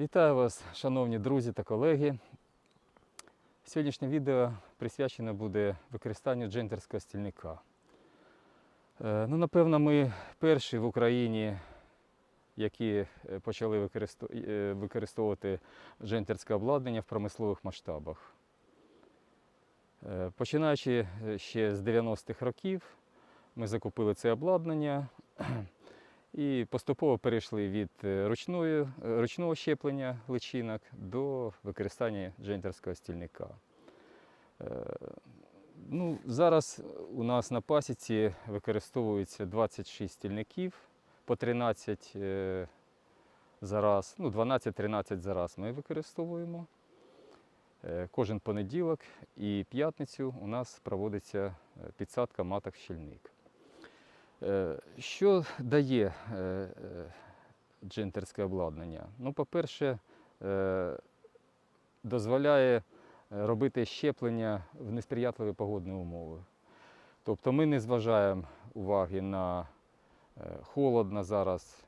Вітаю вас, шановні друзі та колеги. Сьогоднішнє відео присвячено буде використанню джентерського стільника. Е, Ну, напевно, ми перші в Україні, які е, почали е, використовувати джентерське обладнання в промислових масштабах. Починаючи ще з 90-х років, ми закупили це обладнання і поступово перейшли від е, ручної, е, ручного щеплення личинок до використання джентерського стільника. Е, Ну, зараз у нас на пасіці використовується 26 стільників по 13 е, за раз, ну 12-13 за раз ми використовуємо. Кожен понеділок і п'ятницю у нас проводиться підсадка маток щільник. Е, Що дає е, е, джентерське обладнання? Ну, по-перше, дозволяє робити щеплення в несприятливі погодні умови. Тобто ми не зважаємо уваги на холодно зараз,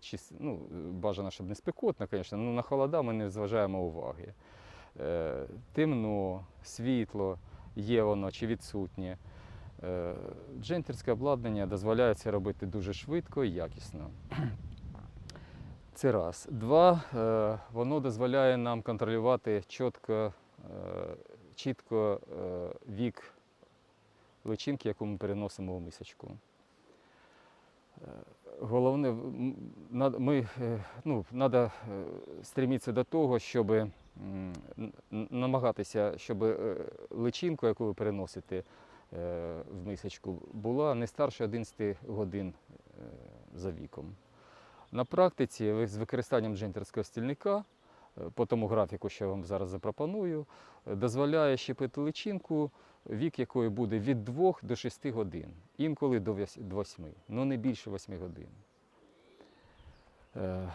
чи, ну, бажано, щоб не спекотно, звісно, але на холода ми не зважаємо уваги. Темно, світло, є воно чи відсутнє. Е, Джентерське обладнання дозволяє це робити дуже швидко і якісно. Це раз. Два, е, воно дозволяє нам контролювати чітко, е, чітко вік личинки, яку ми переносимо в мисочку. Головне, ми, ну, треба стремитися до того, щоб намагатися, щоб личинку, яку ви переносите в мисочку, була не старше 11 годин е, за віком. На практиці з використанням джентерського стільника, е, по тому графіку, що я вам зараз запропоную, е, дозволяє щепити личинку, вік якої буде від 2 до 6 годин, інколи до 8, але не більше 8 годин. Е,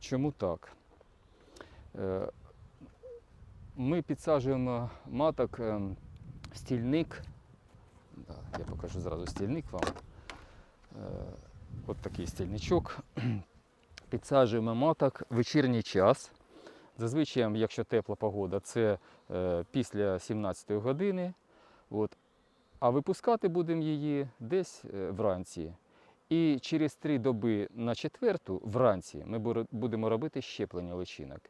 Чому так? Е, Ми підсаджуємо маток ем, стільник. Да, я покажу зразу стільник вам. Е, От такий стільничок. Підсаджуємо маток вечірній час. Зазвичай, якщо тепла погода, це е, після 17 години. От. А випускати будемо її десь е, вранці. І через три доби на четверту вранці ми будемо робити щеплення личинок.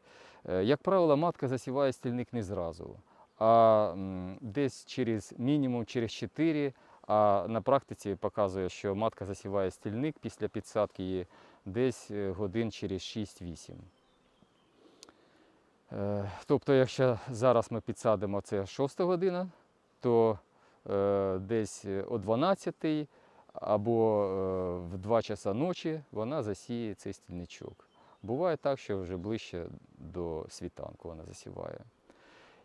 Е, Як правило, матка засіває стільник не зразу, а десь через мінімум через 4, а на практиці показує, що матка засіває стільник після підсадки її десь е, годин через 6-8. Е, Тобто, якщо зараз ми підсадимо це 6 година, то е, десь о 12 або в 2 часа ночі вона засіє цей стільничок. Буває так, що вже ближче до світанку вона засіває.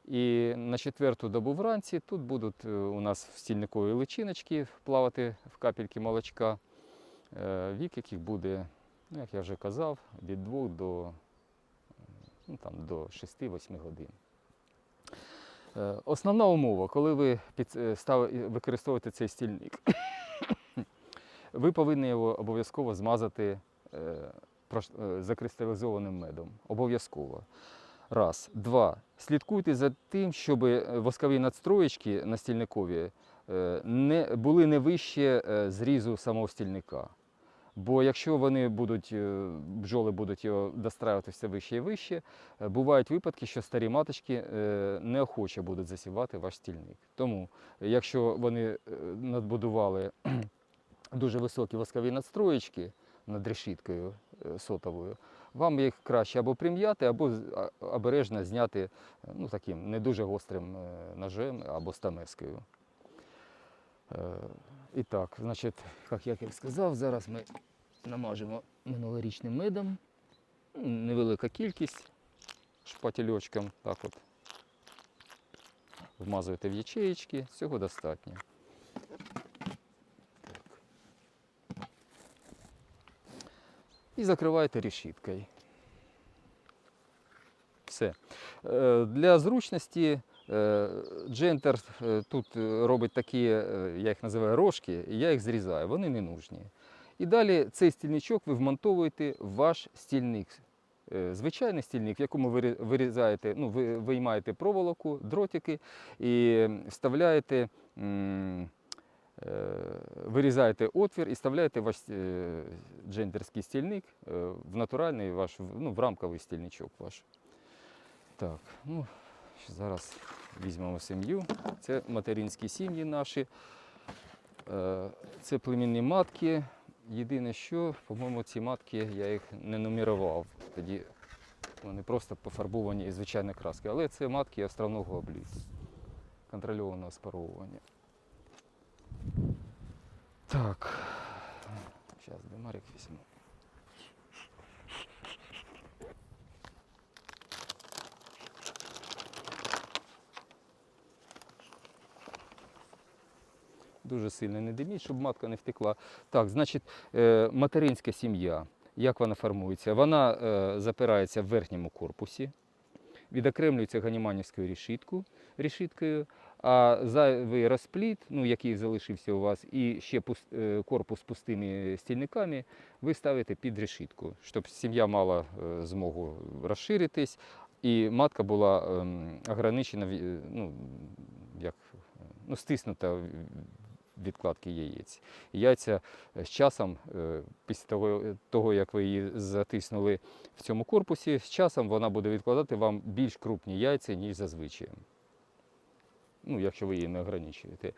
І на четверту добу вранці тут будуть е, у нас стільникові личиночки плавати в капельки молочка, е, вік яких буде, ну, як я вже казав, від 2 до, ну, там, до 6-8 годин. Е, Основна умова, коли ви використовуєте цей стільник, ви повинні його обов'язково змазати закристалізованим медом. Обов'язково. Раз. Два. Слідкуйте за тим, щоб е, воскові надстроєчки на стільникові е, не, були не вище е, зрізу самого стільника. Бо якщо вони будуть, бджоли будуть його достраювати вище і вище, бувають випадки, що старі маточки неохоче будуть засівати ваш стільник. Тому, якщо вони надбудували дуже високі воскові надстроєчки над решіткою сотовою, вам їх краще або прим'яти, або обережно зняти е, ну, таким не дуже гострим е, ножем або стамескою. Е, І так, значить, як я сказав, зараз ми намажемо минулорічним медом. Невелика кількість шпательочком. Так от. Вмазуєте в ячеєчки, цього достатньо. І закриваєте решіткою. Все. Е, Для зручності е, джентер е, тут робить такі, я їх називаю рожки, і я їх зрізаю, вони не нужні. І далі цей стільничок ви вмонтовуєте в ваш стільник звичайний стільник, в якому ви вирізаєте, ну, ви виймаєте проволоку, дротики і вставляєте. Вирізаєте отвір і вставляєте ваш джендерський стільник в натуральний ваш, ну, в рамковий стільничок ваш. Так, ну, зараз візьмемо сім'ю. Це материнські сім'ї наші. Е, Це племінні матки. Єдине, що, по-моєму, ці матки я їх не нумерував. Тоді вони просто пофарбовані із звичайної краски. Але це матки островного обліту, контрольованого спаровування. Так. Зараз димарик візьму. Дуже сильно не диміть, щоб матка не втекла. Так, значить, е, материнська сім'я. Як вона формується? Вона е, запирається в верхньому корпусі, відокремлюється ганіманівською решіткою, решіткою, а зайвий розпліт, ну, який залишився у вас, і ще пус- е, корпус з пустими стільниками, ви ставите під решітку, щоб сім'я мала е, змогу розширитись, і матка була ем, ограничена, ну, як, ну, стиснута відкладки яєць. Яйця з часом, е, після того, того, як ви її затиснули в цьому корпусі, з часом вона буде відкладати вам більш крупні яйця, ніж зазвичай. Ну, якщо ви її не ограничуєте.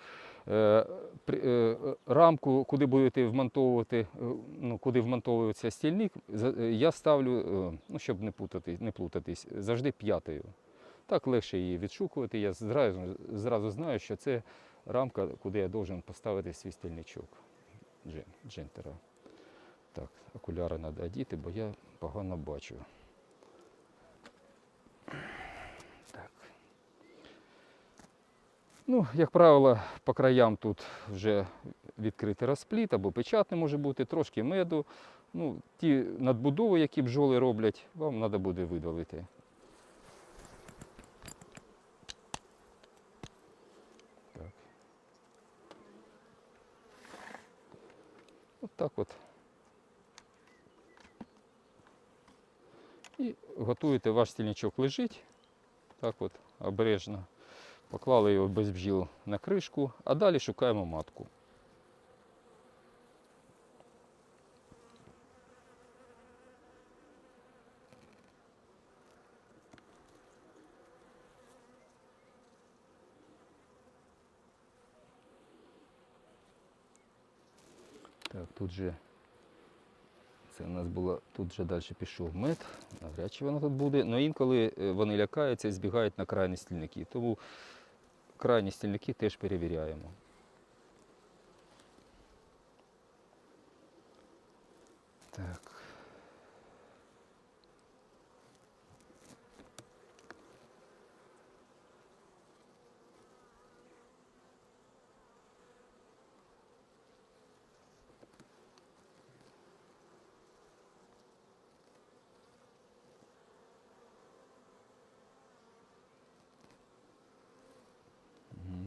Е, е, рамку, куди будете вмонтовувати, е, ну, куди вмонтовується стільник, я ставлю, ну, щоб не, путати, не плутатись, завжди п'ятою. Так легше її відшукувати. Я зразу, зразу знаю, що це рамка, куди я должен поставити свій стільничок джентера. Так, окуляри треба одіти, бо я погано бачу. Ну, як правило, по краям тут вже відкритий розпліт або печатний може бути, трошки меду. Ну, ті надбудови, які бджоли роблять, вам треба буде видалити. Так. От так от. І готуєте, ваш стільничок лежить. Так от, обережно. Поклали його без бджіл на кришку, а далі шукаємо матку. Так, тут же це у нас було, тут вже далі пішов мед, навряд чи вона тут буде. але інколи е, вони лякаються і збігають на крайні стільники. Тому крайні стільники теж перевіряємо. Так.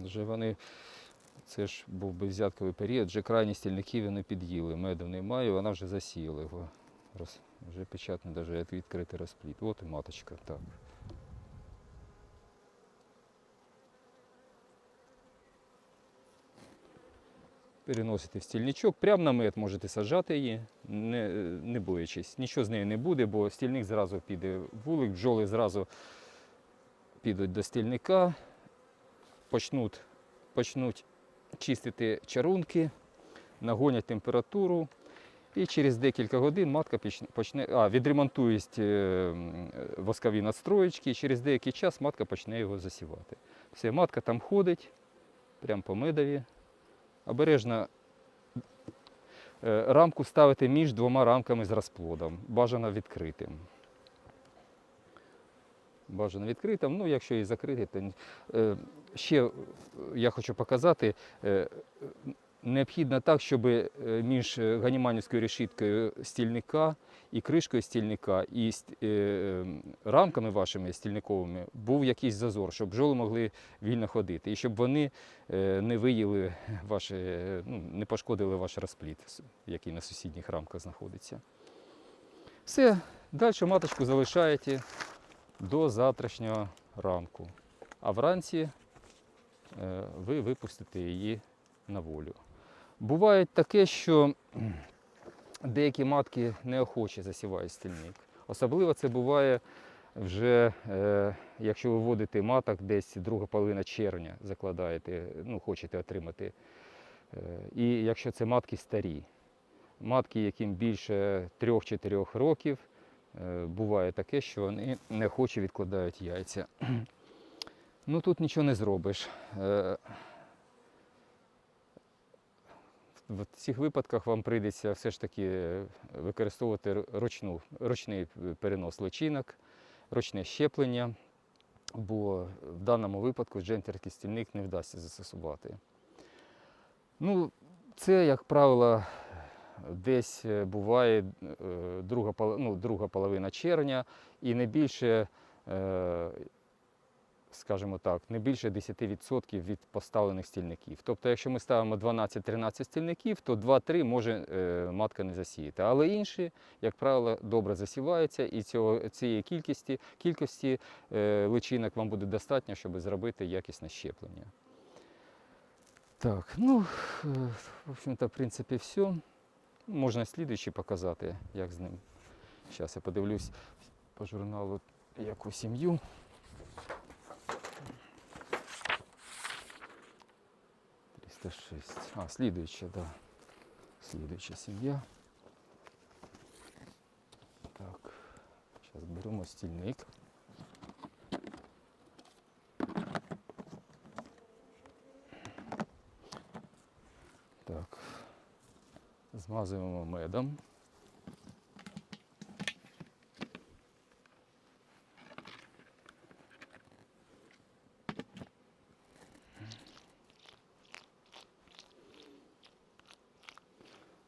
Вже вони, це ж був безвзятковий період, вже крайні стільники вони під'їли. Меду немає, вона вже засіяла його. Роз, вже печатний навіть відкритий розпліт. От і маточка. Так. Переносите в стільничок, прямо на мед можете саджати її, не, не боячись. Нічого з нею не буде, бо стільник зразу піде в вулик, бджоли зразу підуть до стільника, почнуть, почнуть чистити чарунки, нагонять температуру. І через декілька годин матка почне, а, відремонтують е, воскові надстроєчки, і через деякий час матка почне його засівати. Все, матка там ходить, прямо по медові. Обережно е, рамку ставити між двома рамками з розплодом, бажано відкритим. Бажано відкритим, ну якщо і закритий, то. Е, ще е, я хочу показати. е, Необхідно так, щоб між ганіманівською решіткою стільника і кришкою стільника і рамками вашими стільниковими був якийсь зазор, щоб бджоли могли вільно ходити, і щоб вони не виїли ваше, ну, не пошкодили ваш розпліт, який на сусідніх рамках знаходиться. Все, Далі маточку залишаєте до завтрашнього ранку. А вранці е, ви випустите її на волю. Буває таке, що деякі матки неохоче засівають стільник. Особливо це буває вже, е, якщо ви вводите маток десь друга половина червня, закладаєте, ну, хочете отримати. Е, і якщо це матки старі, матки, яким більше 3-4 років, буває таке, що вони неохоче відкладають яйця. Ну тут нічого не зробиш. Е, В цих випадках вам прийдеться все ж таки е, використовувати ручну, ручний е, перенос личинок, ручне щеплення, бо в даному випадку джентерський стільник не вдасться застосувати. Ну, це, як правило, десь е, буває е, друга, ну, друга половина червня і не більше, е, скажімо так, не більше 10% від поставлених стільників. Тобто, якщо ми ставимо 12-13 стільників, то 2-3 може матка не засіяти. Але інші, як правило, добре засіваються, і цього, цієї кількості, кількості личинок вам буде достатньо, щоб зробити якісне щеплення. Так, ну, в общем-то, в принципі, все. Можна слідуючий показати, як з ним. Зараз я подивлюсь по журналу яку сім'ю. А, слідуюча, да. Слідуюча сім'я. Так. Зараз беремо стільник. Так. Змазуємо медом.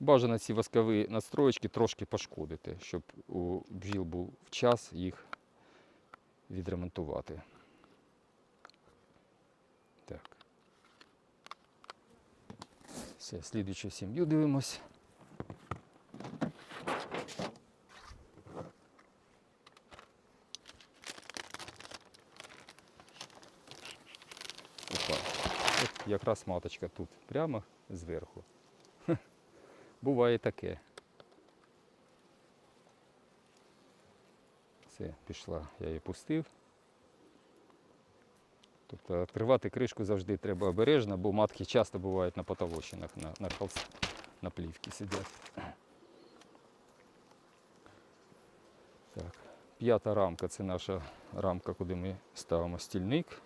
Бажано ці воскові настроєчки трошки пошкодити, щоб у бджіл був час їх відремонтувати. Так. Все, слідуючу сім'ю дивимось. Опа. От якраз маточка тут прямо зверху. Хе. Буває таке. Все, пішла, я її пустив. Тобто відкривати кришку завжди треба обережно, бо матки часто бувають на потолочинах, на, на, холст, на плівці сидять. Так. П'ята рамка це наша рамка, куди ми ставимо стільник.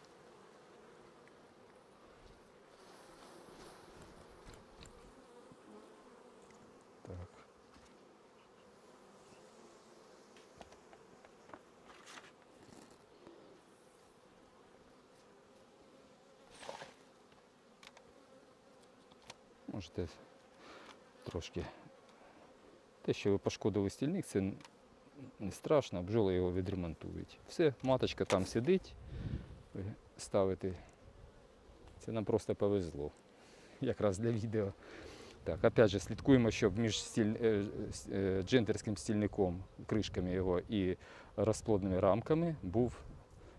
Можете трошки. Те, що ви пошкодили стільник, це не страшно, бджоли його відремонтують. Все, маточка там сидить, ви ставите. Це нам просто повезло. Якраз для відео. Так, опять же, слідкуємо, щоб між стіль... е, е, джентерським стільником, кришками його і розплодними рамками був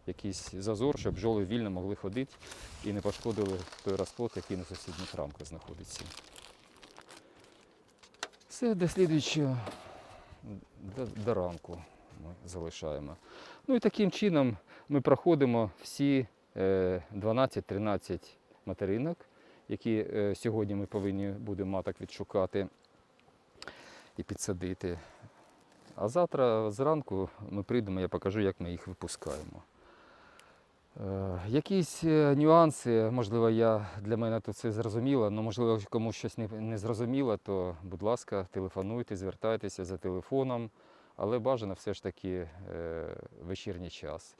якийсь зазор, щоб бджоли вільно могли ходити і не пошкодили той розплод, який на сусідніх рамках знаходиться. Все, до слідуючого, до, до ранку ми залишаємо. Ну і таким чином ми проходимо всі е, 12-13 материнок, які е, сьогодні ми повинні будемо маток відшукати і підсадити. А завтра зранку ми прийдемо, я покажу, як ми їх випускаємо. Е, Якісь е, нюанси, можливо, я, для мене тут це зрозуміло, але можливо комусь щось не, не зрозуміло, то, будь ласка, телефонуйте, звертайтеся за телефоном, але бажано все ж таки е, вечірній час.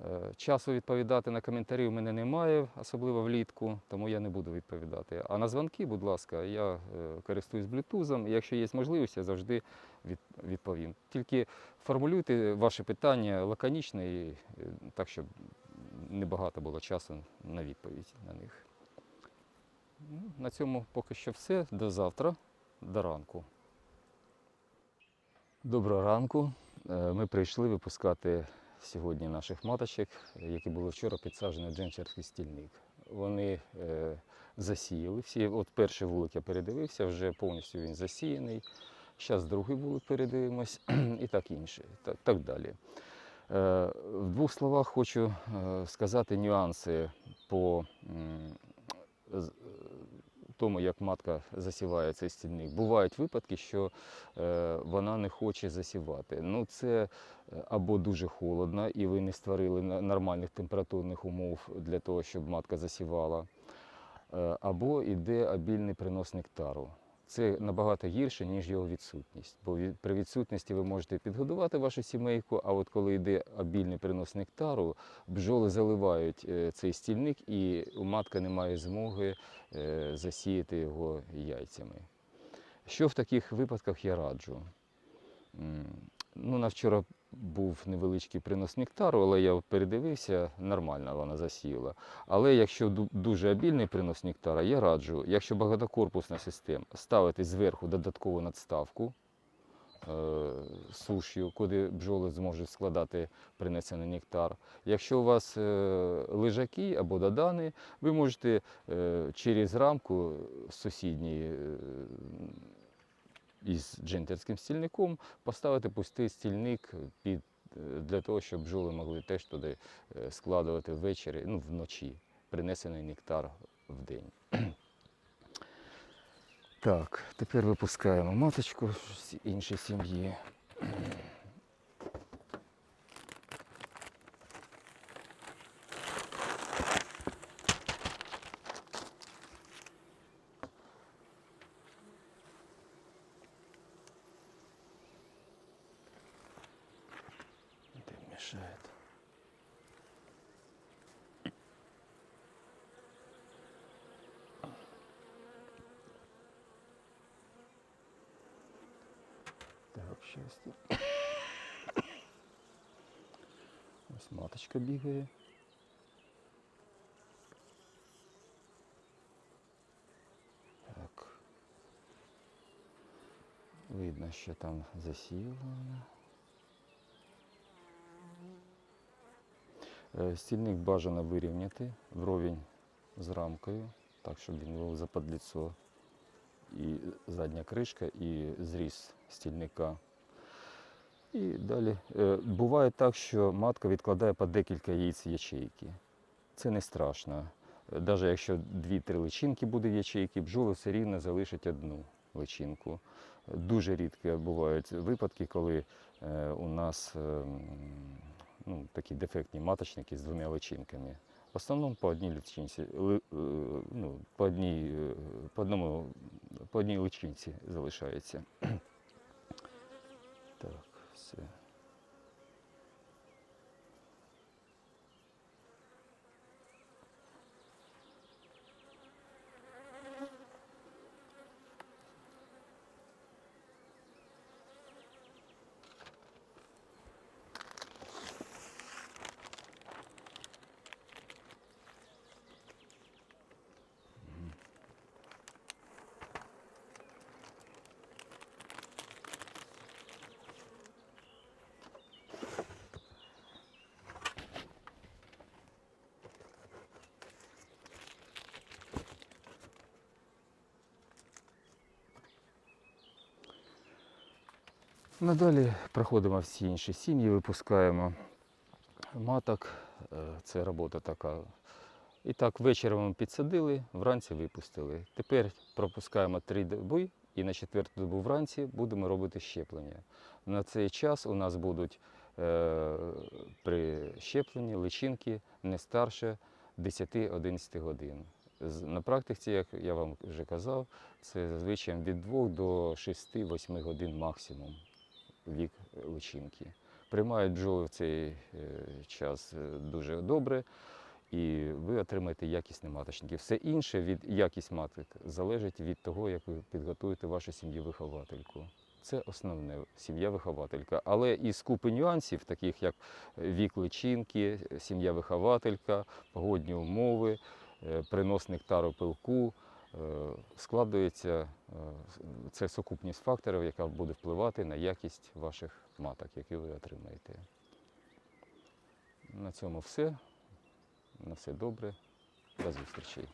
Е, Часу відповідати на коментарі у мене немає, особливо влітку, тому я не буду відповідати. А на дзвонки, будь ласка, я е, користуюсь блютузом, і якщо є можливість, я завжди від- відповім. Тільки формулюйте ваші питання лаконічно і е, так, щоб небагато було часу на відповідь на них. Ну, На цьому поки що все. До завтра, до ранку. Доброго ранку. Е, Ми прийшли випускати сьогодні наших маточок, які були вчора підсаджені в дженчерський стільник. Вони е, засіяли всі. От перший вулик я передивився, вже повністю він засіяний. Зараз другий вулик передивимось і так інше, так, так далі. Е, В двох словах хочу е, сказати нюанси по тому, як матка засіває цей стільник. Бувають випадки, що е, вона не хоче засівати. Ну, це або дуже холодно, і ви не створили нормальних температурних умов для того, щоб матка засівала, або йде обільний принос нектару. Це набагато гірше, ніж його відсутність. Бо при відсутності ви можете підгодувати вашу сімейку, а от коли йде обільний принос нектару, бджоли заливають е, цей стільник, і матка не має змоги е, засіяти його яйцями. Що в таких випадках я раджу? Ну, на вчора був невеличкий принос нектару, але я передивився, нормально вона засіяла. Але якщо дуже обільний принос нектара, я раджу, якщо багатокорпусна система, ставити зверху додаткову надставку е, сушю, куди бджоли зможуть складати принесений нектар. Якщо у вас е, лежаки або додани, ви можете е, через рамку сусідній е, із джентерським стільником поставити пустий стільник під, е, для того, щоб бджоли могли теж туди е, складувати ввечері, ну, вночі, принесений нектар в день. Так, тепер випускаємо маточку з іншої сім'ї. Так, счастье. Ось маточка бігає. Так. Видно, що там засіяла вона. Е, Стільник бажано вирівняти вровень з рамкою, так, щоб він був западліцо. І задня кришка, і зріз стільника. І далі. Е, Буває так, що матка відкладає по декілька яєць ячейки. Це не страшно. Навіть якщо дві-три личинки буде в ячейки, бджоли все рівно залишать одну личинку. Дуже рідко бувають випадки, коли е, у нас е, ну, такі дефектні маточники з двома личинками. В основному по одній личинці, ли- е, ну, по, одній, е, по, одному, по одній личинці залишається. Так, все. Надалі проходимо всі інші сім'ї, випускаємо маток. Е, Це робота така. І так, вечором ми підсадили, вранці випустили. Тепер пропускаємо три доби і на четверту добу вранці будемо робити щеплення. На цей час у нас будуть е, при щепленні личинки не старше 10-11 годин. На практиці, як я вам вже казав, це зазвичай від 2 до 6-8 годин максимум вік личинки. Приймають бджоли в цей е, час е, дуже добре, і ви отримаєте якісні маточники. Все інше від якість маток залежить від того, як ви підготуєте вашу сім'ю-виховательку. Це основне сім'я-вихователька. Але із купи нюансів, таких як вік личинки, сім'я-вихователька, погодні умови, е, принос нектару пилку, складується е, це сукупність факторів, яка буде впливати на якість ваших маток, які ви отримаєте. На цьому все. На все добре. До зустрічі.